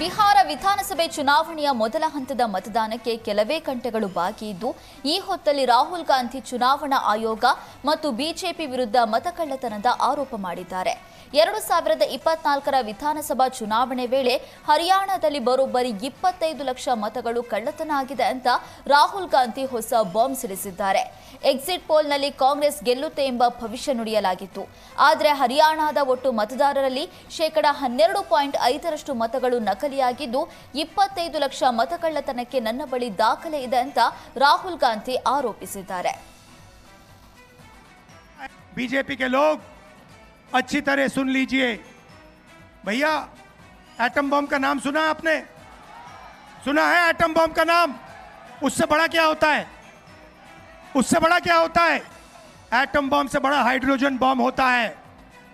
ಬಿಹಾರ ವಿಧಾನಸಭೆ ಚುನಾವಣೆಯ ಮೊದಲ ಹಂತದ ಮತದಾನಕ್ಕೆ ಕೆಲವೇ ಗಂಟೆಗಳು ಬಾಕಿ ಇದ್ದು, ಈ ಹೊತ್ತಲ್ಲಿ ರಾಹುಲ್ ಗಾಂಧಿ ಚುನಾವಣಾ ಆಯೋಗ ಮತ್ತು ಬಿಜೆಪಿ ವಿರುದ್ಧ ಮತಕಳ್ಳತನದ ಆರೋಪ ಮಾಡಿದ್ದಾರೆ. ಎರಡು ಸಾವಿರದ ಇಪ್ಪತ್ನಾಲ್ಕರ ವಿಧಾನಸಭಾ ಚುನಾವಣೆ ವೇಳೆ ಹರಿಯಾಣದಲ್ಲಿ ಬರೋಬ್ಬರಿ ಇಪ್ಪತ್ತೈದು ಲಕ್ಷ ಮತಗಳು ಕಳ್ಳತನ ಆಗಿದೆ ಅಂತ ರಾಹುಲ್ ಗಾಂಧಿ ಹೊಸ ಬಾಂಬ್ ಸಿಡಿಸಿದ್ದಾರೆ. ಎಕ್ಸಿಟ್ ಪೋಲ್ನಲ್ಲಿ ಕಾಂಗ್ರೆಸ್ ಗೆಲ್ಲುತ್ತೆ ಎಂಬ ಭವಿಷ್ಯ ನುಡಿಯಲಾಗಿತ್ತು. ಆದರೆ ಹರಿಯಾಣದ ಒಟ್ಟು ಮತದಾರರಲ್ಲಿ ಶೇಕಡ ಹನ್ನೆರಡು ಪಾಯಿಂಟ್ ಐದರಷ್ಟು ಮತಗಳು ನಕಲಿಯಾಗಿದ್ದು ಇಪ್ಪತ್ತೈದು ಲಕ್ಷ ಮತಕಳ್ಳತನಕ್ಕೆ ನನ್ನ ಬಳಿ ದಾಖಲೆ ಇದೆ ಅಂತ ರಾಹುಲ್ ಗಾಂಧಿ ಆರೋಪಿಸಿದ್ದಾರೆ बीजेपी के लोग अच्छी तरह सुन लीजिए भैया एटम बम का नाम सुना है आपने सुना है एटम बम का नाम उससे बड़ा क्या होता है उससे बड़ा क्या होता है एटम बम से बड़ा हाइड्रोजन बम होता है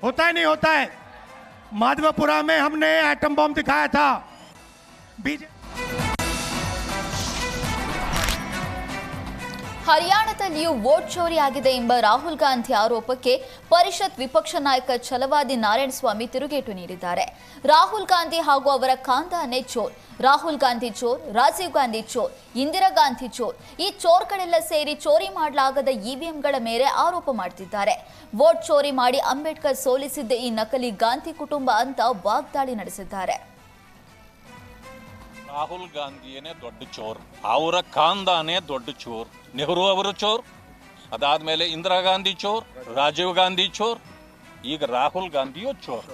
होता है नहीं होता है माधवपुरा में हमने एटम बम दिखाया था बीजे ಹರಿಯಾಣದಲ್ಲಿಯೂ ವೋಟ್ ಚೋರಿ ಆಗಿದೆ ಎಂಬ ರಾಹುಲ್ ಗಾಂಧಿ ಆರೋಪಕ್ಕೆ ಪರಿಷತ್ ವಿಪಕ್ಷ ನಾಯಕ ಛಲವಾದಿ ನಾರಾಯಣಸ್ವಾಮಿ ತಿರುಗೇಟು ನೀಡಿದ್ದಾರೆ. ರಾಹುಲ್ ಗಾಂಧಿ ಹಾಗೂ ಅವರ ಕಾಂದಾನೆ ಚೋರ್. ರಾಹುಲ್ ಗಾಂಧಿ ಚೋರ್, ರಾಜೀವ್ ಗಾಂಧಿ ಚೋರ್, ಇಂದಿರಾ ಗಾಂಧಿ ಚೋರ್ ಈ ಚೋರ್ಗಳೆಲ್ಲ ಸೇರಿ ಚೋರಿ ಮಾಡಲಾಗದ ಇವಿಎಂಗಳ ಮೇಲೆ ಆರೋಪ ಮಾಡ್ತಿದ್ದಾರೆ. ವೋಟ್ ಚೋರಿ ಮಾಡಿ ಅಂಬೇಡ್ಕರ್ ಸೋಲಿಸಿದ್ದ ಈ ನಕಲಿ ಗಾಂಧಿ ಕುಟುಂಬ ಅಂತ ವಾಗ್ದಾಳಿ ನಡೆಸಿದ್ದಾರೆ. ರಾಹುಲ್ ಗಾಂಧಿಯೇ ದೊಡ್ಡ ಚೋರ್, ಅವರ ಕಾಂದಾನೇ ದೊಡ್ಡ ಚೋರ್, ನೆಹರು ಅವರು ಚೋರ್, ಅದಾದ್ಮೇಲೆ ಇಂದಿರಾ ಗಾಂಧಿ ಚೋರ್, ರಾಜೀವ್ ಗಾಂಧಿ ಚೋರ್, ಈಗ ರಾಹುಲ್ ಗಾಂಧಿಯು ಚೋರ್.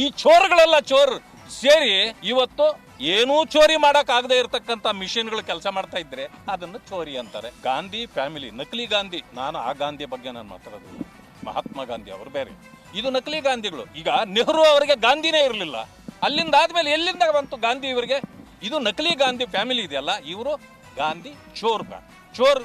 ಈ ಚೋರ್ಗಳೆಲ್ಲ ಚೋರ್ ಸೇರಿ ಇವತ್ತು ಏನೂ ಚೋರಿ ಮಾಡಕ್ ಆಗದೆ ಇರತಕ್ಕಂತ ಮಿಷಿನ್ಗಳು ಕೆಲಸ ಮಾಡ್ತಾ ಇದ್ರೆ ಅದನ್ನು ಚೋರಿ ಅಂತಾರೆ. ಗಾಂಧಿ ಫ್ಯಾಮಿಲಿ, ನಕಲಿ ಗಾಂಧಿ. ನಾನು ಆ ಗಾಂಧಿ ಬಗ್ಗೆ ನಾನು ಮಾತಾಡೋದಿಲ್ಲ. ಮಹಾತ್ಮ ಗಾಂಧಿ ಅವರು ಬೇರೆ. ಇದು ನಕಲಿ ಗಾಂಧಿಗಳು. ಈಗ ನೆಹರು ಅವರಿಗೆ ಗಾಂಧಿನೇ ಇರಲಿಲ್ಲ. ಅಲ್ಲಿಂದ ಆದ್ಮೇಲೆ ಎಲ್ಲಿಂದ ಬಂತು ಗಾಂಧಿ ಇವರಿಗೆ? ಇದು ನಕಲಿ ಗಾಂಧಿ ಫ್ಯಾಮಿಲಿ ಇದೆಯಲ್ಲ ಇವರು ಗಾಂಧಿ ಚೋರ್ ಚೋರ್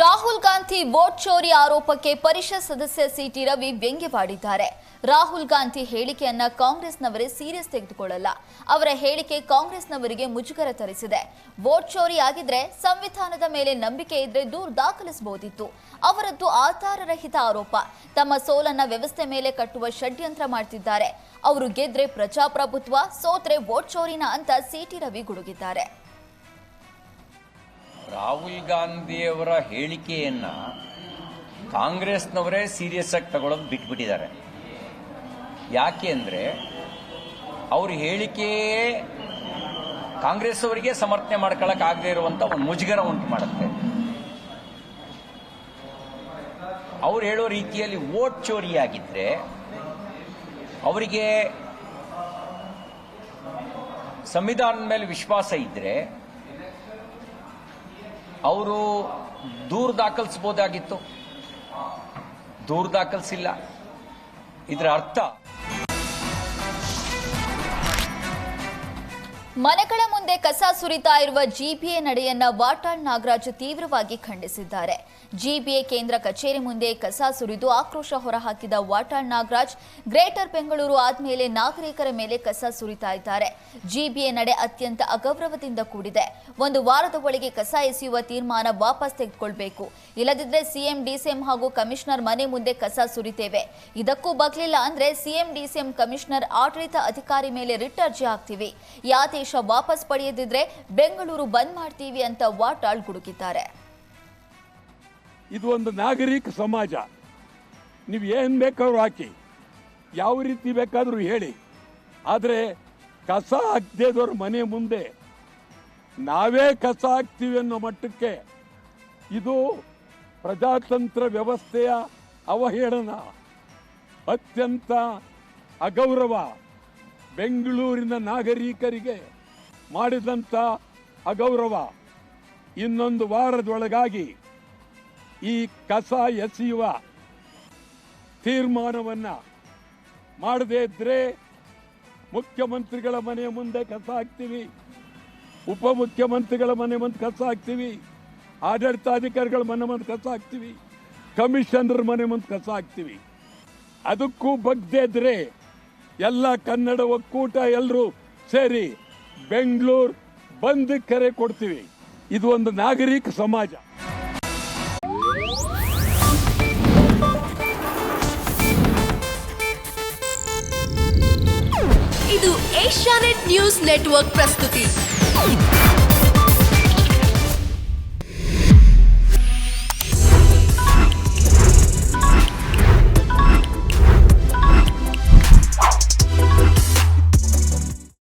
ರಾಹುಲ್ ಗಾಂಧಿ ವೋಟ್ ಚೋರಿ ಆರೋಪಕ್ಕೆ ಪರಿಷತ್ ಸದಸ್ಯ ಸಿಟಿ ರವಿ ವ್ಯಂಗ್ಯವಾಡಿದ್ದಾರೆ ರಾಹುಲ್ ಗಾಂಧಿ ಹೇಳಿಕೆಯನ್ನ ಕಾಂಗ್ರೆಸ್ನವರೇ ಸೀರಿಯಸ್ ತೆಗೆದುಕೊಳ್ಳಲ್ಲ. ಅವರ ಹೇಳಿಕೆ ಕಾಂಗ್ರೆಸ್ನವರಿಗೆ ಮುಜುಗರ ತರಿಸಿದೆ. ವೋಟ್ ಚೋರಿ ಆಗಿದ್ರೆ ಸಂವಿಧಾನದ ಮೇಲೆ ನಂಬಿಕೆ ಇದ್ರೆ ದೂರು ದಾಖಲಿಸಬಹುದಿತ್ತು. ಅವರದ್ದು ಆಧಾರರಹಿತ ಆರೋಪ. ತಮ್ಮ ಸೋಲನ್ನ ವ್ಯವಸ್ಥೆ ಮೇಲೆ ಕಟ್ಟುವ ಷಡ್ಯಂತ್ರ ಮಾಡ್ತಿದ್ದಾರೆ. ಅವರು ಗೆದ್ರೆ ಪ್ರಜಾಪ್ರಭುತ್ವ, ಸೋತ್ರೆ ವೋಟ್ ಚೋರಿನ ಅಂತ ಸಿಟಿ ರವಿ ಗುಡುಗಿದ್ದಾರೆ. ರಾಹುಲ್ ಗಾಂಧಿಯವರ ಹೇಳಿಕೆಯನ್ನ ಕಾಂಗ್ರೆಸ್ನವರೇ ಸೀರಿಯಸ್ ಆಗಿ ತಗೊಳ್ಳೋದು ಬಿಟ್ಬಿಟ್ಟಿದ್ದಾರೆ. ಯಾಕೆ ಅಂದರೆ ಅವ್ರ ಹೇಳಿಕೆಯೇ ಕಾಂಗ್ರೆಸ್ ಅವರಿಗೆ ಸಮರ್ಥನೆ ಮಾಡ್ಕೊಳಕ್ ಆಗದೆ ಇರುವಂತ ಒಂದು ಮುಜುಗರ ಉಂಟು ಮಾಡುತ್ತೆ. ಅವ್ರು ಹೇಳೋ ರೀತಿಯಲ್ಲಿ ವೋಟ್ ಚೋರಿಯಾಗಿದ್ರೆ ಅವರಿಗೆ ಸಂವಿಧಾನದ ಮೇಲೆ ವಿಶ್ವಾಸ ಇದ್ರೆ ಅವರು ದೂರು ದಾಖಲಿಸಬಹುದಾಗಿತ್ತು ದೂರು ದಾಖಲಿಸಿಲ್ಲ. ಇದರ ಅರ್ಥ. ಮನೆಗಳ ಮುಂದೆ ಕಸ ಸುರಿತಾ ಇರುವ ಜಿಬಿಎ ನಡೆಯನ್ನ ವಾಟಾಳ್ ನಾಗರಾಜ್ ತೀವ್ರವಾಗಿ ಖಂಡಿಸಿದ್ದಾರೆ. ಜಿಬಿಎ ಕೇಂದ್ರ ಕಚೇರಿ ಮುಂದೆ ಕಸ ಸುರಿದು ಆಕ್ರೋಶ ಹೊರಹಾಕಿದ ವಾಟಾಳ್ ನಾಗರಾಜ್, ಗ್ರೇಟರ್ ಬೆಂಗಳೂರು ಆದ್ಮೇಲೆ ನಾಗರಿಕರ ಮೇಲೆ ಕಸ ಸುರಿತಾ ಇದ್ದಾರೆ. ಜಿಬಿಎ ನಡೆ ಅತ್ಯಂತ ಅಗೌರವದಿಂದ ಕೂಡಿದೆ. ಒಂದು ವಾರದ ಒಳಗೆ ಕಸ ಎಸೆಯುವ ತೀರ್ಮಾನ ವಾಪಸ್ ತೆಗೆದುಕೊಳ್ಬೇಕು. ಇಲ್ಲದಿದ್ರೆ ಸಿಎಂ ಡಿಸಿಎಂ ಹಾಗೂ ಕಮಿಷನರ್ ಮನೆ ಮುಂದೆ ಕಸ ಸುರಿತೇವೆ. ಇದಕ್ಕೂ ಬಗ್ಲಿಲ್ಲ ಅಂದ್ರೆ ಸಿಎಂ ಡಿಸಿಎಂ ಕಮಿಷನರ್ ಆಡಳಿತ ಅಧಿಕಾರಿ ಮೇಲೆ ರಿಟ್ ಅರ್ಜಿ ಹಾಕ್ತೀವಿ. ಈ ಆದೇಶ ವಾಪಸ್ ಪಡೆಯದಿದ್ರೆ ಬೆಂಗಳೂರು ಬಂದ್ ಮಾಡ್ತೀವಿ ಅಂತ ವಾಟಾಳ್ ಗುಡುಕಿದ್ದಾರೆ ಇದು ಒಂದು ನಾಗರಿಕ ಸಮಾಜ. ನೀವು ಏನು ಬೇಕಾದ್ರೂ ಹಾಕಿ, ಯಾವ ರೀತಿ ಬೇಕಾದರೂ ಹೇಳಿ. ಆದರೆ ಕಸ ಹಾಕ್ದೇದವ್ರ ಮನೆ ಮುಂದೆ ನಾವೇ ಕಸ ಹಾಕ್ತೀವಿ ಅನ್ನೋ ಮಟ್ಟಕ್ಕೆ ಇದು ಪ್ರಜಾತಂತ್ರ ವ್ಯವಸ್ಥೆಯ ಅವಹೇಳನ ಅತ್ಯಂತ ಅಗೌರವ. ಬೆಂಗಳೂರಿನ ನಾಗರಿಕರಿಗೆ ಮಾಡಿದಂಥ ಅಗೌರವ ಇನ್ನೊಂದು ವಾರದೊಳಗಾಗಿ ಈ ಕಸ ಎಸೆಯುವ ತೀರ್ಮಾನವನ್ನು ಮಾಡದೇ ಇದ್ರೆ ಮುಖ್ಯಮಂತ್ರಿಗಳ ಮನೆಯ ಮುಂದೆ ಕಸ ಹಾಕ್ತೀವಿ, ಉಪಮುಖ್ಯಮಂತ್ರಿಗಳ ಮನೆ ಮುಂದೆ ಕಸ ಹಾಕ್ತೀವಿ, ಆಡಳಿತಾಧಿಕಾರಿಗಳ ಮನೆ ಮುಂದೆ ಕಸ ಹಾಕ್ತೀವಿ, ಕಮಿಷನರ್ ಮನೆ ಮುಂದೆ ಕಸ ಹಾಕ್ತೀವಿ. ಅದಕ್ಕೂ ಬಗ್ದೇ ಇದ್ರೆ ಎಲ್ಲ ಕನ್ನಡ ಒಕ್ಕೂಟ ಎಲ್ಲರೂ ಸೇರಿ ಬೆಂಗಳೂರು ಬಂದ್ ಕರೆ ಕೊಡ್ತೀವಿ. ಇದು ಒಂದು ನಾಗರಿಕ ಸಮಾಜ. ಇದು ಏಷ್ಯಾನೆಟ್ ನ್ಯೂಸ್ ನೆಟ್ವರ್ಕ್ ಪ್ರಸ್ತುತಿ.